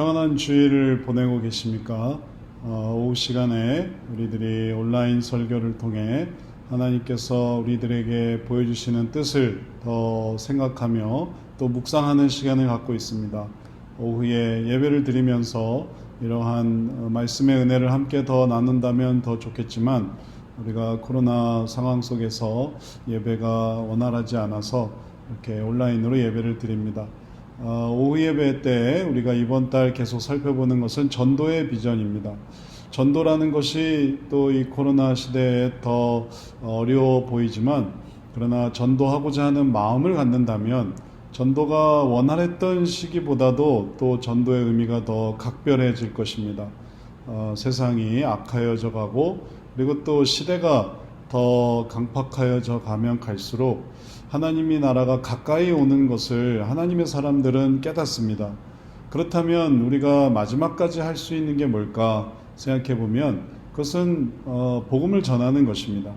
평안한 주일을 보내고 계십니까? 어, 오후 시간에 우리들이 온라인 설교를 통해 하나님께서 우리들에게 보여주시는 뜻을 더 생각하며 또 묵상하는 시간을 갖고 있습니다. 오후에 예배를 드리면서 이러한 어, 말씀의 은혜를 함께 더 나눈다면 더 좋겠지만 우리가 코로나 상황 속에서 예배가 원활하지 않아서 이렇게 온라인으로 예배를 드립니다. 어, 오후 예배 때 우리가 이번 달 계속 살펴보는 것은 전도의 비전입니다. 전도라는 것이 또 이 코로나 시대에 더 어려워 보이지만 그러나 전도하고자 하는 마음을 갖는다면 전도가 원활했던 시기보다도 또 전도의 의미가 더 각별해질 것입니다. 어, 세상이 악하여져 가고 그리고 또 시대가 더 강팍하여져 가면 갈수록 하나님이 나라가 가까이 오는 것을 하나님의 사람들은 깨닫습니다. 그렇다면 우리가 마지막까지 할 수 있는 게 뭘까 생각해 보면 그것은 어, 복음을 전하는 것입니다.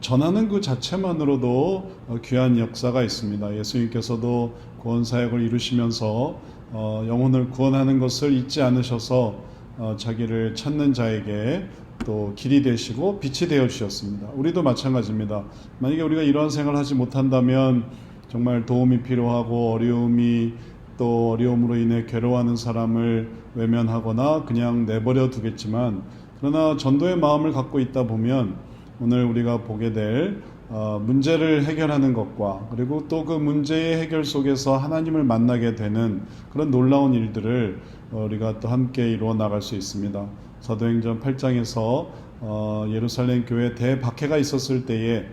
전하는 그 자체만으로도 어, 귀한 역사가 있습니다. 예수님께서도 구원 사역을 이루시면서 어, 영혼을 구원하는 것을 잊지 않으셔서 어, 자기를 찾는 자에게 또 길이 되시고 빛이 되어 주셨습니다. 우리도 마찬가지입니다. 만약에 우리가 이러한 생활을 하지 못한다면 정말 도움이 필요하고 어려움이 또 어려움으로 인해 괴로워하는 사람을 외면하거나 그냥 내버려 두겠지만 그러나 전도의 마음을 갖고 있다 보면 오늘 우리가 보게 될 어, 문제를 해결하는 것과 그리고 또 그 문제의 해결 속에서 하나님을 만나게 되는 그런 놀라운 일들을 어, 우리가 또 함께 이루어 나갈 수 있습니다. 사도행전 8장에서 어, 예루살렘 교회 대박해가 있었을 때에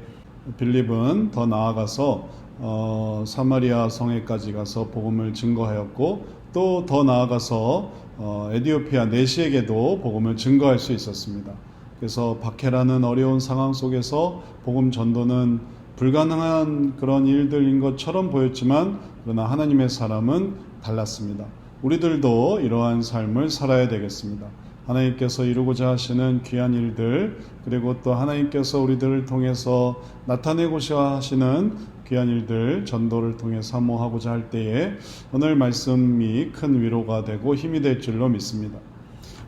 빌립은 더 나아가서 어, 사마리아 성에까지 가서 복음을 증거하였고 또 더 나아가서 어, 에디오피아 내시에게도 복음을 증거할 수 있었습니다. 그래서 박해라는 어려운 상황 속에서 복음 전도는 불가능한 그런 일들인 것처럼 보였지만 그러나 하나님의 사람은 달랐습니다. 우리들도 이러한 삶을 살아야 되겠습니다. 하나님께서 이루고자 하시는 귀한 일들 그리고 또 하나님께서 우리들을 통해서 나타내고자 하시는 귀한 일들 전도를 통해 사모하고자 할 때에 오늘 말씀이 큰 위로가 되고 힘이 될 줄로 믿습니다.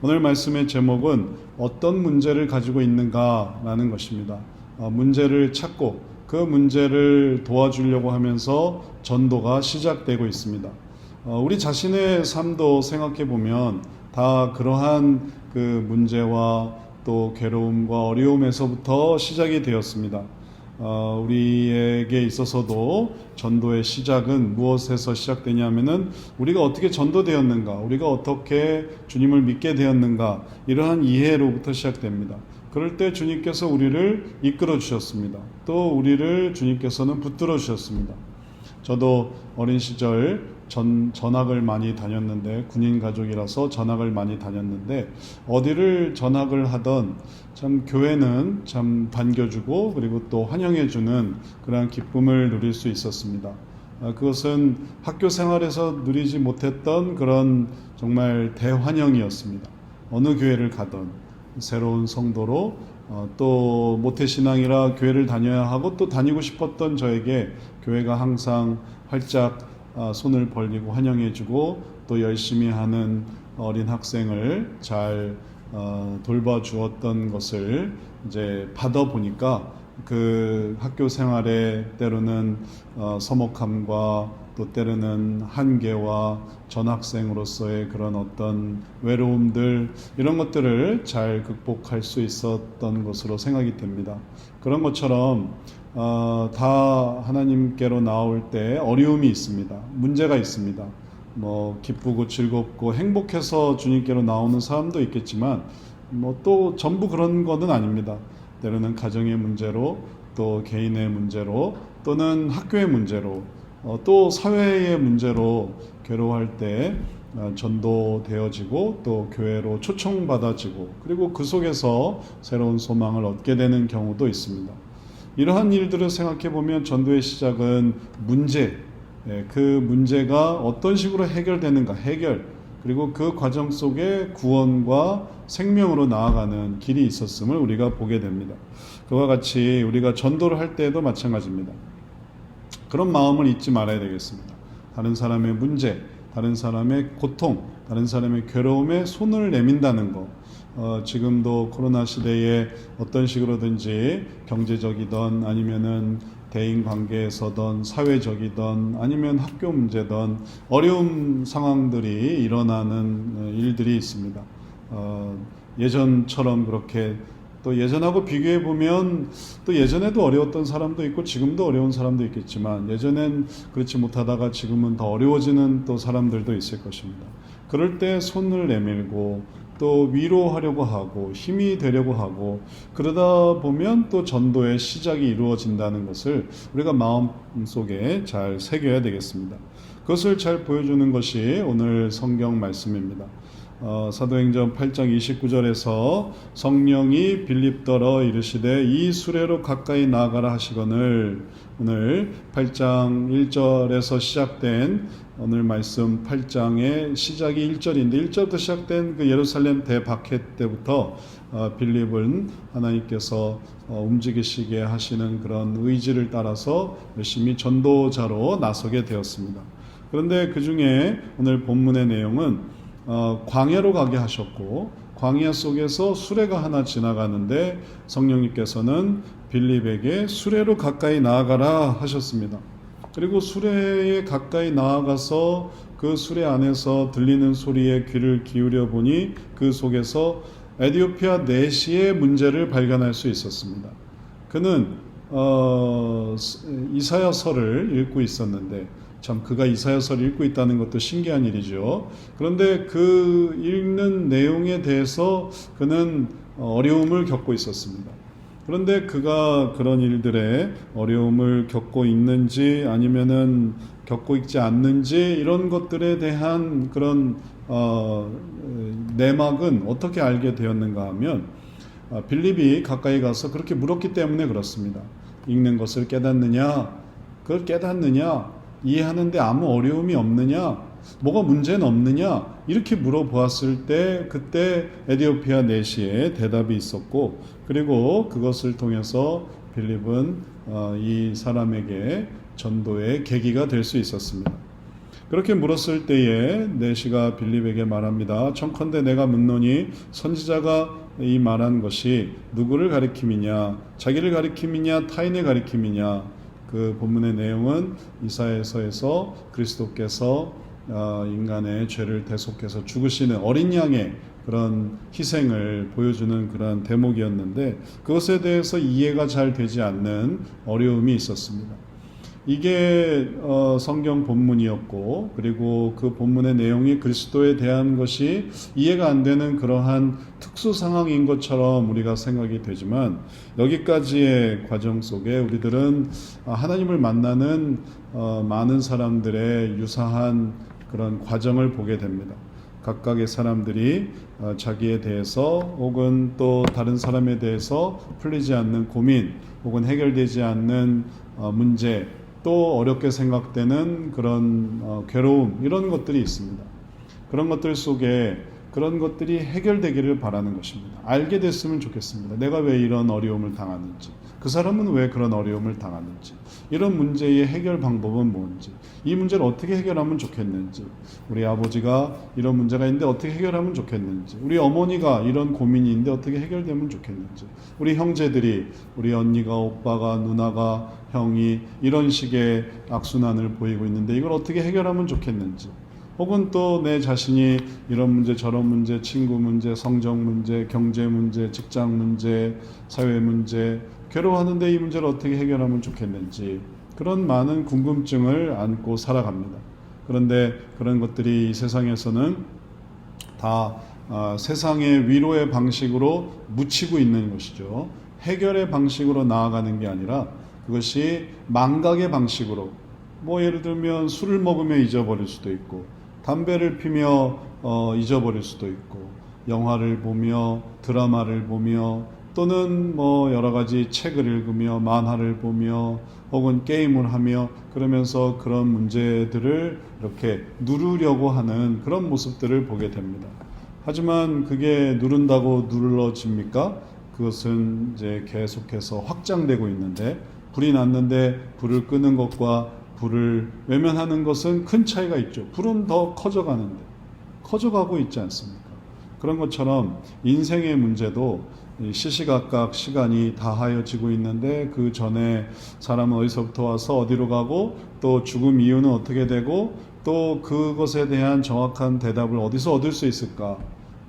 오늘 말씀의 제목은 어떤 문제를 가지고 있는가라는 것입니다. 어, 문제를 찾고 그 문제를 도와주려고 하면서 전도가 시작되고 있습니다. 어, 우리 자신의 삶도 생각해 보면 다 그러한 그 문제와 또 괴로움과 어려움에서부터 시작이 되었습니다. 어, 우리에게 있어서도 전도의 시작은 무엇에서 시작되냐면은 우리가 어떻게 전도되었는가, 우리가 어떻게 주님을 믿게 되었는가 이러한 이해로부터 시작됩니다. 그럴 때 주님께서 우리를 이끌어 주셨습니다. 또 우리를 주님께서는 붙들어 주셨습니다. 저도 어린 시절 전, 전학을 많이 다녔는데 군인 가족이라서 전학을 많이 다녔는데 어디를 전학을 하던 참 교회는 참 반겨주고 그리고 또 환영해주는 그러한 기쁨을 누릴 수 있었습니다. 아, 그것은 학교 생활에서 누리지 못했던 그런 정말 대환영이었습니다. 어느 교회를 가던 새로운 성도로 어, 또 모태신앙이라 교회를 다녀야 하고 또 다니고 싶었던 저에게 교회가 항상 활짝 아, 손을 벌리고 환영해주고 또 열심히 하는 어린 학생을 잘 어, 돌봐주었던 것을 이제 받아 보니까 그 학교 생활에 때로는 어, 서먹함과 또 때로는 한계와 전학생으로서의 그런 어떤 외로움들 이런 것들을 잘 극복할 수 있었던 것으로 생각이 됩니다. 그런 것처럼 어, 다 하나님께로 나올 때 어려움이 있습니다. 문제가 있습니다. 뭐 기쁘고 즐겁고 행복해서 주님께로 나오는 사람도 있겠지만 뭐 또 전부 그런 것은 아닙니다. 때로는 가정의 문제로 또 개인의 문제로 또는 학교의 문제로 어, 또 사회의 문제로 괴로워할 때 어, 전도되어지고 또 교회로 초청받아지고 그리고 그 속에서 새로운 소망을 얻게 되는 경우도 있습니다. 이러한 일들을 생각해 보면 전도의 시작은 문제, 예, 그 문제가 어떤 식으로 해결되는가, 해결, 그리고 그 과정 속에 구원과 생명으로 나아가는 길이 있었음을 우리가 보게 됩니다. 그와 같이 우리가 전도를 할 때에도 마찬가지입니다. 그런 마음을 잊지 말아야 되겠습니다. 다른 사람의 문제, 다른 사람의 고통, 다른 사람의 괴로움에 손을 내민다는 거. 어, 지금도 코로나 시대에 어떤 식으로든지 경제적이든 아니면은 대인 관계에서든 사회적이든 아니면 학교 문제든 어려운 상황들이 일어나는 어, 일들이 있습니다. 어, 예전처럼 그렇게 또 예전하고 비교해 보면 또 예전에도 어려웠던 사람도 있고 지금도 어려운 사람도 있겠지만 예전엔 그렇지 못하다가 지금은 더 어려워지는 또 사람들도 있을 것입니다. 그럴 때 손을 내밀고 또 위로하려고 하고 힘이 되려고 하고 그러다 보면 또 전도의 시작이 이루어진다는 것을 우리가 마음 속에 잘 새겨야 되겠습니다. 그것을 잘 보여주는 것이 오늘 성경 말씀입니다. 어, 사도행전 8장 29절에서 성령이 빌립더러 이르시되 이 수레로 가까이 나아가라 하시거늘 오늘 8장 1절에서 시작된 오늘 말씀 8장의 시작이 1절인데 1절부터 시작된 그 예루살렘 대박해 때부터 어, 빌립은 하나님께서 어, 움직이시게 하시는 그런 의지를 따라서 열심히 전도자로 나서게 되었습니다. 그런데 그 중에 오늘 본문의 내용은 어, 광야로 가게 하셨고 광야 속에서 수레가 하나 지나가는데 성령님께서는 빌립에게 수레로 가까이 나아가라 하셨습니다. 그리고 수레에 가까이 나아가서 그 수레 안에서 들리는 소리에 귀를 기울여 보니 그 속에서 에디오피아 내시의 문제를 발견할 수 있었습니다. 그는 어, 이사야서를 읽고 있었는데 참 그가 이사야서를 읽고 있다는 것도 신기한 일이죠. 그런데 그 읽는 내용에 대해서 그는 어려움을 겪고 있었습니다. 그런데 그가 그런 일들에 어려움을 겪고 있는지 아니면은 겪고 있지 않는지 이런 것들에 대한 그런 어, 내막은 어떻게 알게 되었는가 하면 아, 빌립이 가까이 가서 그렇게 물었기 때문에 그렇습니다. 읽는 것을 깨닫느냐? 그걸 깨닫느냐? 이해하는데 아무 어려움이 없느냐? 뭐가 문제는 없느냐? 이렇게 물어보았을 때 그때 에디오피아 내시에 대답이 있었고 그리고 그것을 통해서 빌립은 어, 이 사람에게 전도의 계기가 될 수 있었습니다. 그렇게 물었을 때에 내시가 빌립에게 말합니다. 청컨대 내가 묻노니 선지자가 이 말한 것이 누구를 가리킴이냐 자기를 가리킴이냐 타인을 가리킴이냐 그 본문의 내용은 이사야서에서 그리스도께서 어, 인간의 죄를 대속해서 죽으시는 어린 양의 그런 희생을 보여주는 그런 대목이었는데 그것에 대해서 이해가 잘 되지 않는 어려움이 있었습니다. 이게 어, 성경 본문이었고 그리고 그 본문의 내용이 그리스도에 대한 것이 이해가 안 되는 그러한 특수 상황인 것처럼 우리가 생각이 되지만 여기까지의 과정 속에 우리들은 하나님을 만나는 어, 많은 사람들의 유사한 그런 과정을 보게 됩니다. 각각의 사람들이 어, 자기에 대해서 혹은 또 다른 사람에 대해서 풀리지 않는 고민 혹은 해결되지 않는 어, 문제 또 어렵게 생각되는 그런 어, 괴로움 이런 것들이 있습니다. 그런 것들 속에 그런 것들이 해결되기를 바라는 것입니다. 알게 됐으면 좋겠습니다. 내가 왜 이런 어려움을 당하는지, 그 사람은 왜 그런 어려움을 당하는지, 이런 문제의 해결 방법은 뭔지, 이 문제를 어떻게 해결하면 좋겠는지, 우리 아버지가 이런 문제가 있는데 어떻게 해결하면 좋겠는지, 우리 어머니가 이런 고민이 있는데 어떻게 해결되면 좋겠는지, 우리 형제들이, 우리 언니가, 오빠가, 누나가, 형이 이런 식의 악순환을 보이고 있는데 이걸 어떻게 해결하면 좋겠는지, 혹은 또 내 자신이 이런 문제 저런 문제 친구 문제 성적 문제 경제 문제 직장 문제 사회 문제 괴로워하는데 이 문제를 어떻게 해결하면 좋겠는지 그런 많은 궁금증을 안고 살아갑니다. 그런데 그런 것들이 이 세상에서는 다 아, 세상의 위로의 방식으로 묻히고 있는 것이죠. 해결의 방식으로 나아가는 게 아니라 그것이 망각의 방식으로 뭐 예를 들면 술을 먹으면 잊어버릴 수도 있고 담배를 피며 어, 잊어버릴 수도 있고 영화를 보며 드라마를 보며 또는 뭐 여러 가지 책을 읽으며 만화를 보며 혹은 게임을 하며 그러면서 그런 문제들을 이렇게 누르려고 하는 그런 모습들을 보게 됩니다. 하지만 그게 누른다고 눌러집니까? 그것은 이제 계속해서 확장되고 있는데 불이 났는데 불을 끄는 것과 불을 외면하는 것은 큰 차이가 있죠. 불은 더 커져가는데 커져가고 있지 않습니까? 그런 것처럼 인생의 문제도 이 시시각각 시간이 다하여지고 있는데 그 전에 사람은 어디서부터 와서 어디로 가고 또 죽음 이유는 어떻게 되고 또 그것에 대한 정확한 대답을 어디서 얻을 수 있을까?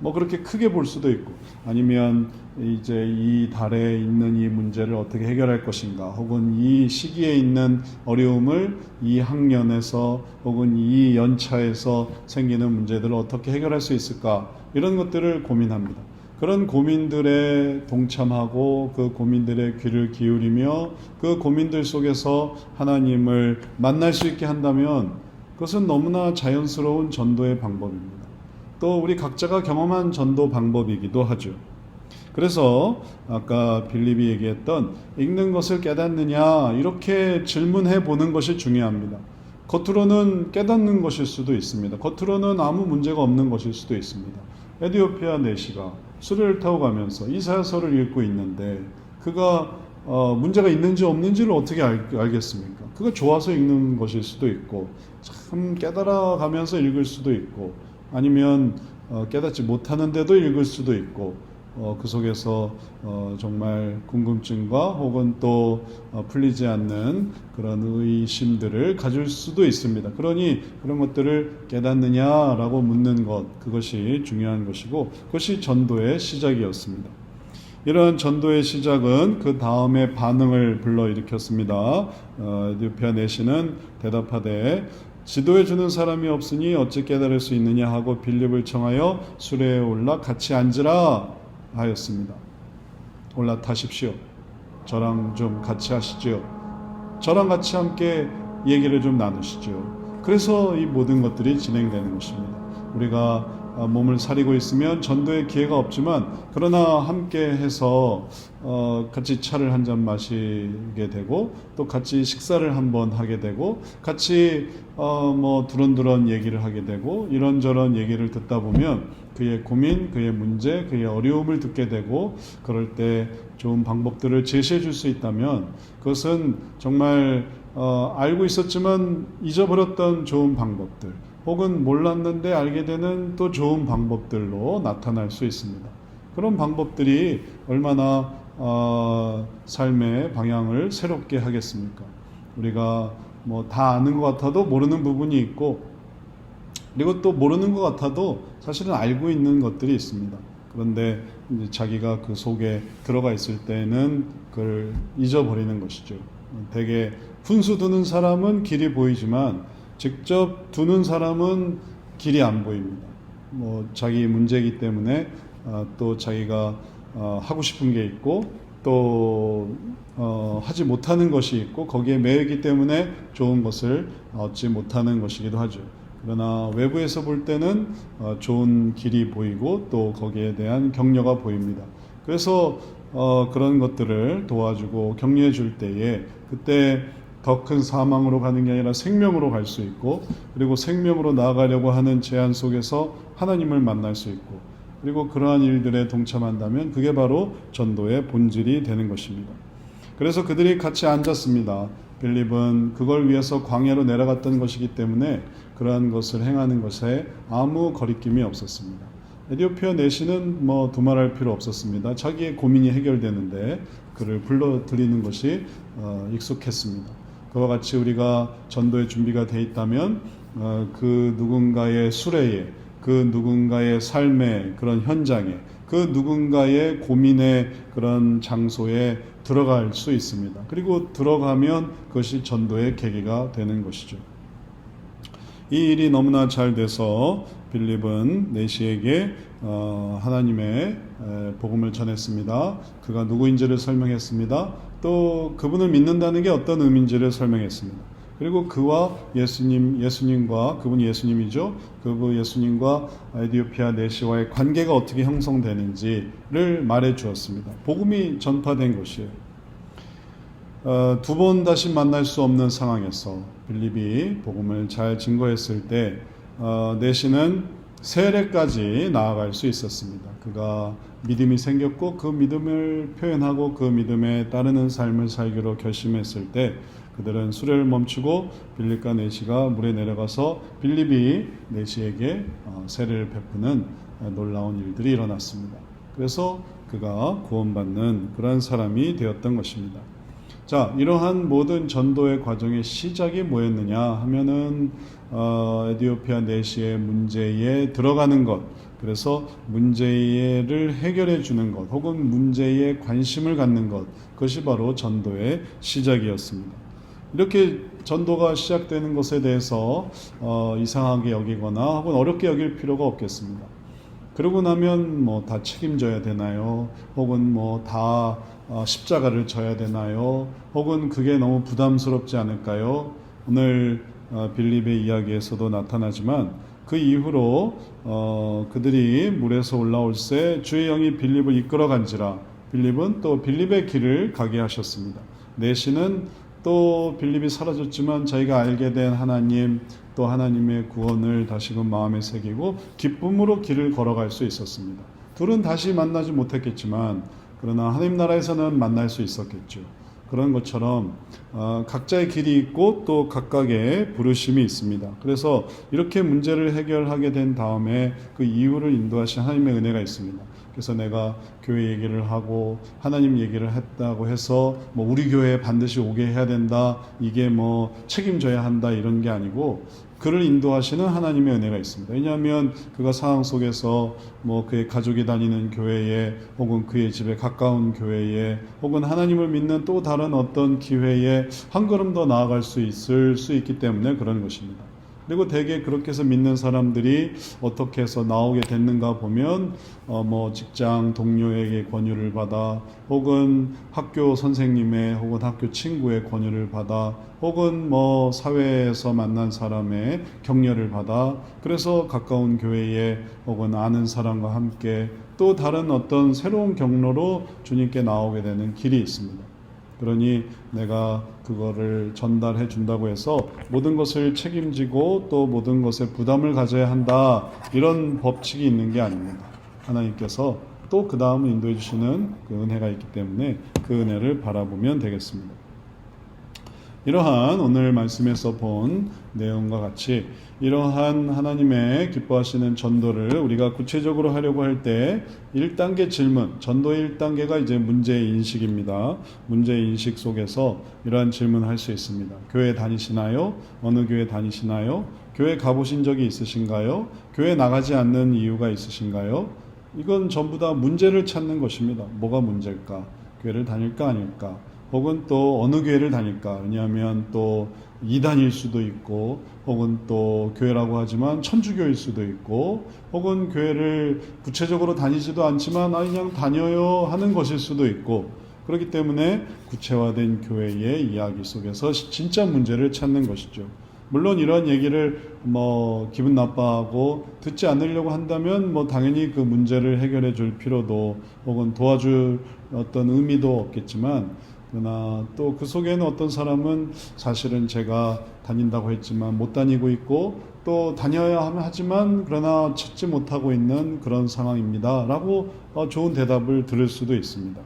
뭐 그렇게 크게 볼 수도 있고 아니면 이제 이 달에 있는 이 문제를 어떻게 해결할 것인가 혹은 이 시기에 있는 어려움을 이 학년에서 혹은 이 연차에서 생기는 문제들을 어떻게 해결할 수 있을까 이런 것들을 고민합니다. 그런 고민들에 동참하고 그 고민들의 귀를 기울이며 그 고민들 속에서 하나님을 만날 수 있게 한다면 그것은 너무나 자연스러운 전도의 방법입니다. 또 우리 각자가 경험한 전도 방법이기도 하죠. 그래서 아까 빌립이 얘기했던 읽는 것을 깨닫느냐 이렇게 질문해 보는 것이 중요합니다. 겉으로는 깨닫는 것일 수도 있습니다. 겉으로는 아무 문제가 없는 것일 수도 있습니다. 에디오피아 내시가 수레를 타고 가면서 이사야서를 읽고 있는데 그가 어, 문제가 있는지 없는지를 어떻게 알, 알겠습니까? 그가 좋아서 읽는 것일 수도 있고 참 깨달아 가면서 읽을 수도 있고 아니면 어, 깨닫지 못하는데도 읽을 수도 있고 어, 그 속에서 어, 정말 궁금증과 혹은 또 어, 풀리지 않는 그런 의심들을 가질 수도 있습니다. 그러니 그런 것들을 깨닫느냐라고 묻는 것 그것이 중요한 것이고 그것이 전도의 시작이었습니다. 이런 전도의 시작은 그 다음에 반응을 불러일으켰습니다. 어, 에디오피아 내시는 대답하되 지도해 주는 사람이 없으니 어찌 깨달을 수 있느냐 하고 빌립을 청하여 수레에 올라 같이 앉으라 하였습니다. 올라타십시오. 저랑 좀 같이 하시죠. 저랑 같이 함께 얘기를 좀 나누시죠. 그래서 이 모든 것들이 진행되는 것입니다. 우리가 아, 몸을 사리고 있으면 전도의 기회가 없지만 그러나 함께 해서 어, 같이 차를 한 잔 마시게 되고 또 같이 식사를 한번 하게 되고 같이 어, 뭐 두런두런 얘기를 하게 되고 이런저런 얘기를 듣다 보면 그의 고민, 그의 문제, 그의 어려움을 듣게 되고 그럴 때 좋은 방법들을 제시해 줄 수 있다면 그것은 정말 어, 알고 있었지만 잊어버렸던 좋은 방법들 혹은 몰랐는데 알게 되는 또 좋은 방법들로 나타날 수 있습니다. 그런 방법들이 얼마나 어, 삶의 방향을 새롭게 하겠습니까? 우리가 뭐 다 아는 것 같아도 모르는 부분이 있고 그리고 또 모르는 것 같아도 사실은 알고 있는 것들이 있습니다. 그런데 자기가 그 속에 들어가 있을 때는 그걸 잊어버리는 것이죠. 되게 훈수 두는 사람은 길이 보이지만 직접 두는 사람은 길이 안 보입니다. 뭐 자기 문제이기 때문에 어, 또 자기가 어, 하고 싶은 게 있고 또 어, 하지 못하는 것이 있고 거기에 매이기 때문에 좋은 것을 얻지 못하는 것이기도 하죠. 그러나 외부에서 볼 때는 어, 좋은 길이 보이고 또 거기에 대한 격려가 보입니다. 그래서 어, 그런 것들을 도와주고 격려해 줄 때에 그때 더 큰 사망으로 가는 게 아니라 생명으로 갈 수 있고 그리고 생명으로 나아가려고 하는 제안 속에서 하나님을 만날 수 있고 그리고 그러한 일들에 동참한다면 그게 바로 전도의 본질이 되는 것입니다. 그래서 그들이 같이 앉았습니다. 빌립은 그걸 위해서 광야로 내려갔던 것이기 때문에 그러한 것을 행하는 것에 아무 거리낌이 없었습니다. 에디오피아 내시는 뭐 두말할 필요 없었습니다. 자기의 고민이 해결되는데 그를 불러들이는 것이 어, 익숙했습니다. 그와 같이 우리가 전도의 준비가 돼 있다면 어, 그 누군가의 수레에 그 누군가의 삶의 그런 현장에 그 누군가의 고민의 그런 장소에 들어갈 수 있습니다. 그리고 들어가면 그것이 전도의 계기가 되는 것이죠. 이 일이 너무나 잘 돼서 빌립은 내시에게 어, 하나님의 복음을 전했습니다. 그가 누구인지를 설명했습니다. 또 그분을 믿는다는 게 어떤 의미인지를 설명했습니다. 그리고 그와 예수님, 예수님과 그분 예수님이죠. 그분 예수님과 에디오피아 내시와의 관계가 어떻게 형성되는지를 말해 주었습니다. 복음이 전파된 것이에요. 어, 두번 다시 만날 수 없는 상황에서 빌립이 복음을 잘 증거했을 때 어, 내시는 세례까지 나아갈 수 있었습니다. 그가 믿음이 생겼고 그 믿음을 표현하고 그 믿음에 따르는 삶을 살기로 결심했을 때 그들은 수레를 멈추고 빌립과 네시가 물에 내려가서 빌립이 네시에게 어, 세례를 베푸는 어, 놀라운 일들이 일어났습니다. 그래서 그가 구원받는 그러한 사람이 되었던 것입니다. 자, 이러한 모든 전도의 과정의 시작이 뭐였느냐 하면은 어, 에디오피아 내시의 문제에 들어가는 것, 그래서 문제를 해결해 주는 것, 혹은 문제에 관심을 갖는 것, 그것이 바로 전도의 시작이었습니다. 이렇게 전도가 시작되는 것에 대해서 어, 이상하게 여기거나 혹은 어렵게 여길 필요가 없겠습니다. 그러고 나면 뭐 다 책임져야 되나요? 혹은 뭐 다 십자가를 져야 되나요? 혹은 그게 너무 부담스럽지 않을까요? 오늘 어, 빌립의 이야기에서도 나타나지만 그 이후로 어, 그들이 물에서 올라올 새 주의 영이 빌립을 이끌어간지라 빌립은 또 빌립의 길을 가게 하셨습니다. 내시는 또 빌립이 사라졌지만 자기가 알게 된 하나님 또 하나님의 구원을 다시금 마음에 새기고 기쁨으로 길을 걸어갈 수 있었습니다. 둘은 다시 만나지 못했겠지만 그러나 하나님 나라에서는 만날 수 있었겠죠. 그런 것처럼 어, 각자의 길이 있고 또 각각의 부르심이 있습니다. 그래서 이렇게 문제를 해결하게 된 다음에 그 이유를 인도하신 하나님의 은혜가 있습니다. 그래서 내가 교회 얘기를 하고 하나님 얘기를 했다고 해서 뭐 우리 교회에 반드시 오게 해야 된다 이게 뭐 책임져야 한다 이런 게 아니고 그를 인도하시는 하나님의 은혜가 있습니다. 왜냐하면 그가 상황 속에서 뭐 그의 가족이 다니는 교회에 혹은 그의 집에 가까운 교회에 혹은 하나님을 믿는 또 다른 어떤 기회에 한 걸음 더 나아갈 수 있을 수 있기 때문에 그런 것입니다. 그리고 대개 그렇게 해서 믿는 사람들이 어떻게 해서 나오게 됐는가 보면 어 뭐 직장 동료에게 권유를 받아 혹은 학교 선생님의 혹은 학교 친구의 권유를 받아 혹은 뭐 사회에서 만난 사람의 격려를 받아 그래서 가까운 교회에 혹은 아는 사람과 함께 또 다른 어떤 새로운 경로로 주님께 나오게 되는 길이 있습니다. 그러니 내가 그거를 전달해 준다고 해서 모든 것을 책임지고 또 모든 것에 부담을 가져야 한다 이런 법칙이 있는 게 아닙니다. 하나님께서 또 그 다음을 인도해 주시는 그 은혜가 있기 때문에 그 은혜를 바라보면 되겠습니다. 이러한 오늘 말씀에서 본 내용과 같이 이러한 하나님의 기뻐하시는 전도를 우리가 구체적으로 하려고 할 때 1단계 질문, 전도의 1단계가 이제 문제 인식입니다. 문제 인식 속에서 이러한 질문을 할수 있습니다. 교회 다니시나요? 어느 교회 다니시나요? 교회 가보신 적이 있으신가요? 교회 나가지 않는 이유가 있으신가요? 이건 전부 다 문제를 찾는 것입니다. 뭐가 문제일까? 교회를 다닐까 아닐까? 혹은 또 어느 교회를 다닐까? 왜냐하면 또 이단일 수도 있고, 혹은 또 교회라고 하지만 천주교일 수도 있고, 혹은 교회를 구체적으로 다니지도 않지만 아 그냥 다녀요 하는 것일 수도 있고, 그렇기 때문에 구체화된 교회의 이야기 속에서 진짜 문제를 찾는 것이죠. 물론 이런 얘기를 뭐 기분 나빠하고 듣지 않으려고 한다면 뭐 당연히 그 문제를 해결해 줄 필요도 혹은 도와줄 어떤 의미도 없겠지만 그러나 또 그 속에는 어떤 사람은 사실은 제가 다닌다고 했지만 못 다니고 있고 또 다녀야 하지만 그러나 찾지 못하고 있는 그런 상황입니다. 라고 어, 좋은 대답을 들을 수도 있습니다.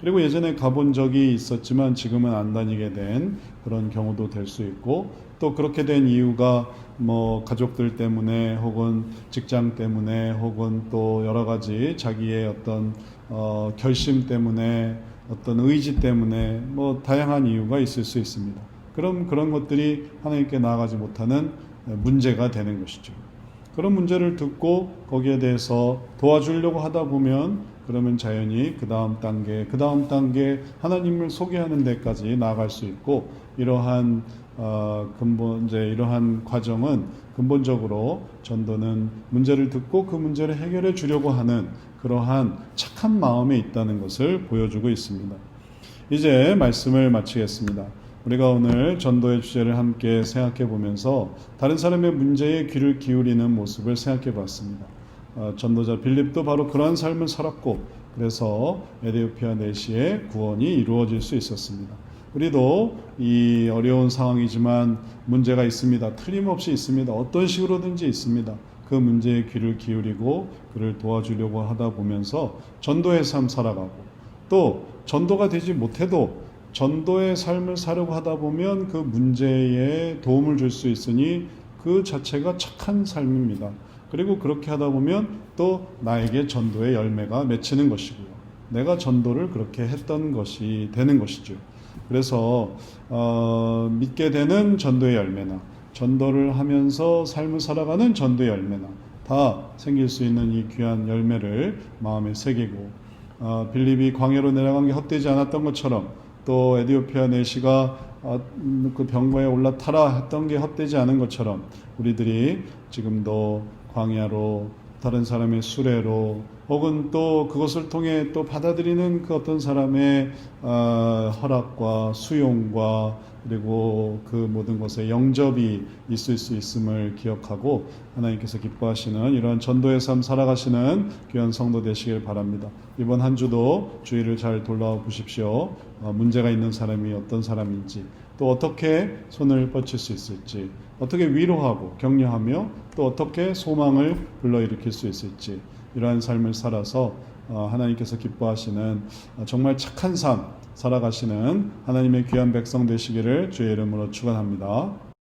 그리고 예전에 가본 적이 있었지만 지금은 안 다니게 된 그런 경우도 될 수 있고 또 그렇게 된 이유가 뭐 가족들 때문에 혹은 직장 때문에 혹은 또 여러 가지 자기의 어떤 어 결심 때문에 어떤 의지 때문에 뭐 다양한 이유가 있을 수 있습니다. 그럼 그런 것들이 하나님께 나아가지 못하는 문제가 되는 것이죠. 그런 문제를 듣고 거기에 대해서 도와주려고 하다 보면 그러면 자연히 그 다음 단계, 그 다음 단계 하나님을 소개하는 데까지 나아갈 수 있고 이러한 어, 근본 이제 이러한 과정은 근본적으로 전도는 문제를 듣고 그 문제를 해결해 주려고 하는 그러한 착한 마음에 있다는 것을 보여주고 있습니다. 이제 말씀을 마치겠습니다. 우리가 오늘 전도의 주제를 함께 생각해 보면서 다른 사람의 문제에 귀를 기울이는 모습을 생각해 봤습니다. 어, 전도자 빌립도 바로 그러한 삶을 살았고 그래서 에디오피아 내시의 구원이 이루어질 수 있었습니다. 우리도 이 어려운 상황이지만 문제가 있습니다. 틀림없이 있습니다. 어떤 식으로든지 있습니다. 그 문제에 귀를 기울이고 그를 도와주려고 하다 보면서 전도의 삶 살아가고 또 전도가 되지 못해도 전도의 삶을 사려고 하다 보면 그 문제에 도움을 줄 수 있으니 그 자체가 착한 삶입니다. 그리고 그렇게 하다 보면 또 나에게 전도의 열매가 맺히는 것이고요. 내가 전도를 그렇게 했던 것이 되는 것이죠. 그래서 어, 믿게 되는 전도의 열매나 전도를 하면서 삶을 살아가는 전도의 열매나 다 생길 수 있는 이 귀한 열매를 마음에 새기고 어, 빌립이 광야로 내려간 게 헛되지 않았던 것처럼 또 에디오피아 내시가 아, 음, 그 병거에 올라타라 했던 게 헛되지 않은 것처럼 우리들이 지금도 광야로 다른 사람의 수레로 혹은 또 그것을 통해 또 받아들이는 그 어떤 사람의 어, 허락과 수용과 그리고 그 모든 것에 영접이 있을 수 있음을 기억하고 하나님께서 기뻐하시는 이러한 전도의 삶 살아가시는 귀한 성도 되시길 바랍니다. 이번 한 주도 주의를 잘 돌아보십시오. 어, 문제가 있는 사람이 어떤 사람인지 또 어떻게 손을 뻗칠 수 있을지 어떻게 위로하고 격려하며 또 어떻게 소망을 불러일으킬 수 있을지 이러한 삶을 살아서 어, 하나님께서 기뻐하시는 어, 정말 착한 삶 살아가시는 하나님의 귀한 백성 되시기를 주의 이름으로 축원합니다.